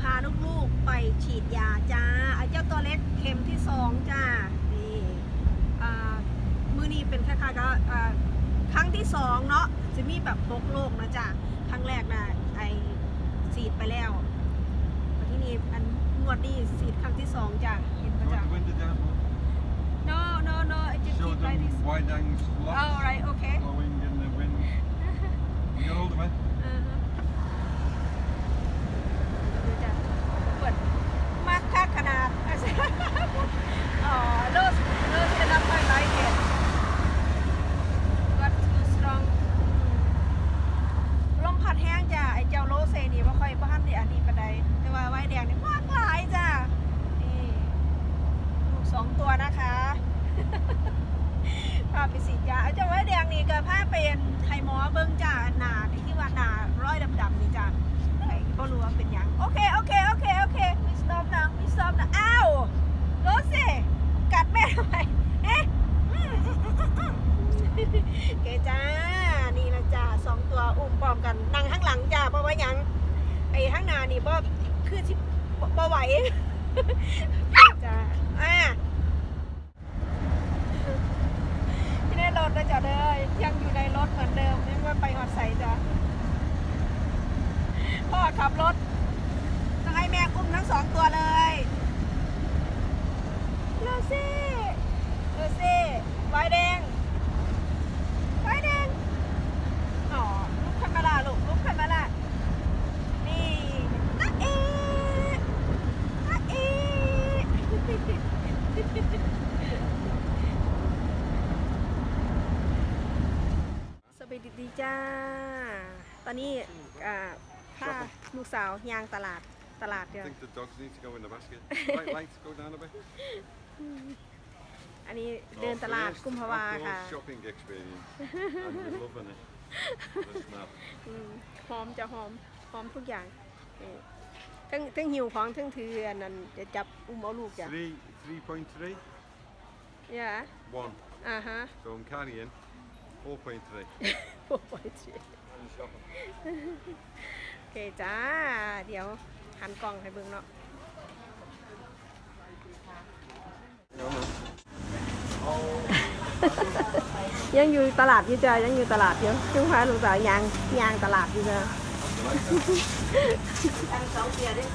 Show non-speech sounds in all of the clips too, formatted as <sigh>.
พาลูกๆไปฉีดยาจ้าไอ้เจ้าตัวเล็กเข็มที่สองจ้า นี่อ่ามือนี้เป็นคล้ายๆกับอ่าครั้งที่สองเนาะจะมีแบบพกโรคนะจ้าครั้งแรกนะไอฉีดไปแล้ววันที่นี้อันงวดนี้ฉีดครั้งที่สองจ้าเห็นปะ Do you จ้า want the window down? no no no I just Show keep like them this wide angles oh right okay blowing in the wind. You got hold of it? อ่าฮะดูจ้ะเปิดมากค่าขนาด อ๋อโลสโลสจะรับไปไลท์เก็ต Got too strong ลมพัดแห้งจ้ะ ไอ้เจ้าโลเซนี่ว่าค่อยบ้านดิอันนี้ปานใดแต่ว่าไว้แดงนี่มากหลายจ้ะ นี่ลูกสอง ตัวนะคะพาไปฉีดยาไอ้เจ้าไว้แดงนี่ก็พาเป็นไข่หมอเบิ้งจ้าหนาที่ว่าหนาร้อยดำๆนี่จ้าไอ้ก็รู้ว่าเป็นยังโอเคโอเคโอเคโอเคมีสต็อปนะมีสต็อปนะอ้าวโรสิกัดแม่ทำไมเอ๊ะเคจ้านี่นะจ้าสองตัวอุ้มพร้อมกันนั่งข้างหลังจ้าเพราะว่ายังไอ้ข้างหน้านี่บ่คือที่บ่บ่ไหวจ้าอ่า ที่ในร ถนะจ๊ะเด้อยังอยู่ในรถเหมือนเดิมยังว่าไปหอดใส่จ้ะพ่อขับรถต้องให้แม่อุ้มทั้งสองตัวเลยลูซี่ลูซี่ไวแดงไวแดงอ๋อลุกขึ้นมาละลูกลุกขึ้นมาละนี่นะเอ๊ะนะเอ๊ะ สวัสดีจ้า ตอนนี้อ่าพาลูกสาวย่างตลาดตลาด I เดียว think the dogs need to go in the basket. Right, lights go down a bit. อันนี้เดินตลาด First กุมภาวา outdoor ค่ะ shopping experience. I'm loving it. Listen up. อืมหอมจะหอมหอมทุกอย่างนี่ทั้งทั้งหิวของทั้งถืออันนั้นจะจับอุ้มเอาลูกจ้ะ Three, three point three, ย่า one. อ่าฮะ So I'm carrying 4.3 โอ้ยเจ๊โอเคจ้า เดี๋ยวหันกล้องให้เบิ่งเนาะ ยังอยู่ตลาดอยู่จ้ะยังอยู่ตลาดอยู่ซึ่งพาลูกสาวยางยางตลาดอยู่จ้ะ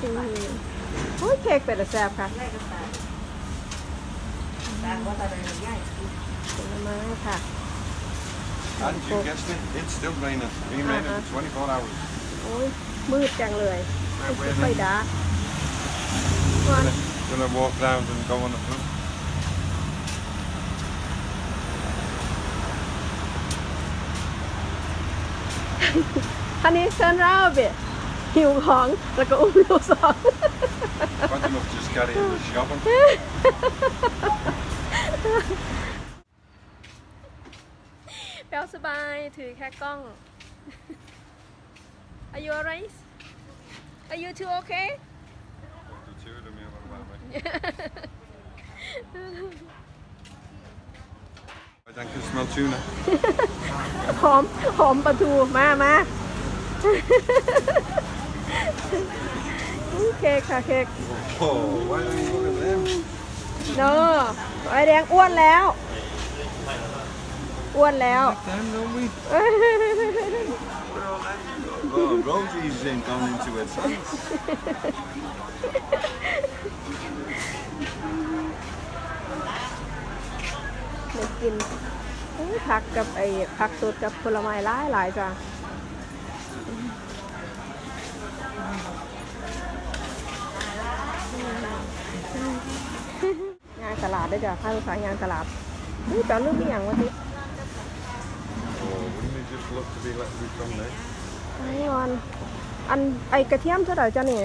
อืมโอ้ยเค้กเป็ดแซ่บค่ะ ผลไม้ค่ะ And you guessed it, it's still raining. Been raining for 24 hours. โอ้ยมืดจังเลย Now we're ไฟ gonna, ดาวัน gonna walk round and go on the front. คันนี้เซินราเบะหิวของแล้วก็อุ้มลูกสอง Why don't you just carry in the shopping? <laughs> แปลสบายถือแค่กล้อง Are you alright Are you two okay The two of them, yeah, what about me? I think you smell tuna. หอมหอมปลาทูมามาอุ๊ยเค้กค่ะเค้ก Oh, why don't you look at them? เนอะไอแดงอ้วนแล้ว อ้วนแล้ว Them, don't we? Oh, Rosie's in gone into it. เด็กกินอุ๊ยผักกับไอ้ผักสดกับผลไม้หลายหลายจ้ะงานตลาดได้อจ้ะพาลูกสาวยางตลาดนี่จอดลืมอีหยังวะทิ Oh, love to be let loose from there? ไอ้วอนอันไอกระเทียมเท่าไหร่จ้ะนี่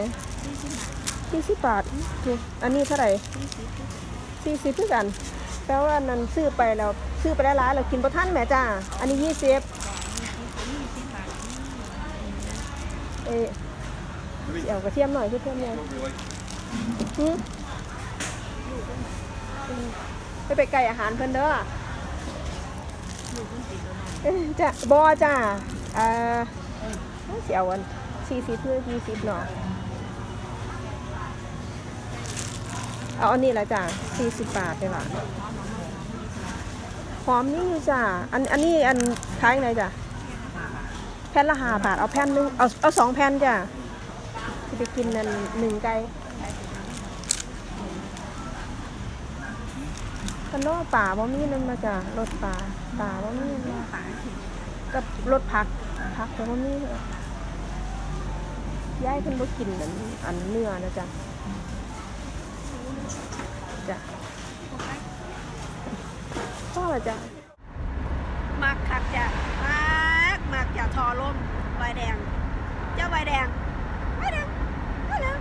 สี่สิบบาทนี่อันนี้เท่าไหร่สี่สิบเพื่อกันแปลว่านั้นซื้อไปแล้วซื้อไปได้ร้ายเรากินประทันแม่จ้า อันนี้ยี่สิบเอ๊ะเดี๋ยวกระเทียมหน่อยกระเทียมหน่อย Don't we like หึไปไปไก่อาหารเพิ่นเด้อ จะบอจ้าเออเสียวันสี่สิบหรือยี่สิบเนาะเอาอันนี้ละจ้ะสี่สิบบาทเลยล่ะหอมนี่อยู่จ้ะอันอันนี้อันขายไงจ้ะแผ่นละห้าบาทเอาแผ่นหนึ่งเอาเอาสองแผ่นจ้ะจะไปกินนั่นหนึ่งไก่ กันโลป่าบ่มีนั่นมาจ้ะรถป่าป่าบ่มีนั่นมากับรถผักผักแต่บ่มีย้ายเพิ่นบ่กินอันอันเนื้อนะจ้ะจ้ะพ่อละจ้ะมักคักจ้ะมักมักจ้ะทอลมใบแดง เจ้าใบแดงใบแดงใบแดง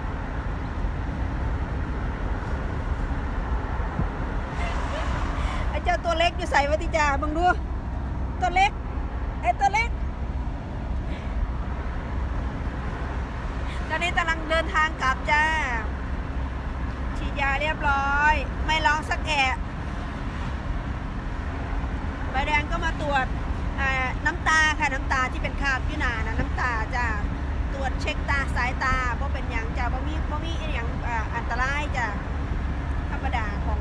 ไอ้เจ้าตัวเล็ก อยู่ใส่วัติจ่าบังดู ตัวเล็กไอ้ตัวเล็ก ตอนนี้กำลังเดินทางกลับจ้า ฉีดยาเรียบร้อย ไม่ร้องสักแอะใบแดงก็มาตรวจน้ำตาค่ะน้ำตาที่เป็นคราบอยี่หนานะน้ำตาจ้ะตรวจเช็คตาสายตาเพราะเป็นอย่างจ้ะบ่มีบ่มีอย่างอันตรายจ้ะธรรมดาของ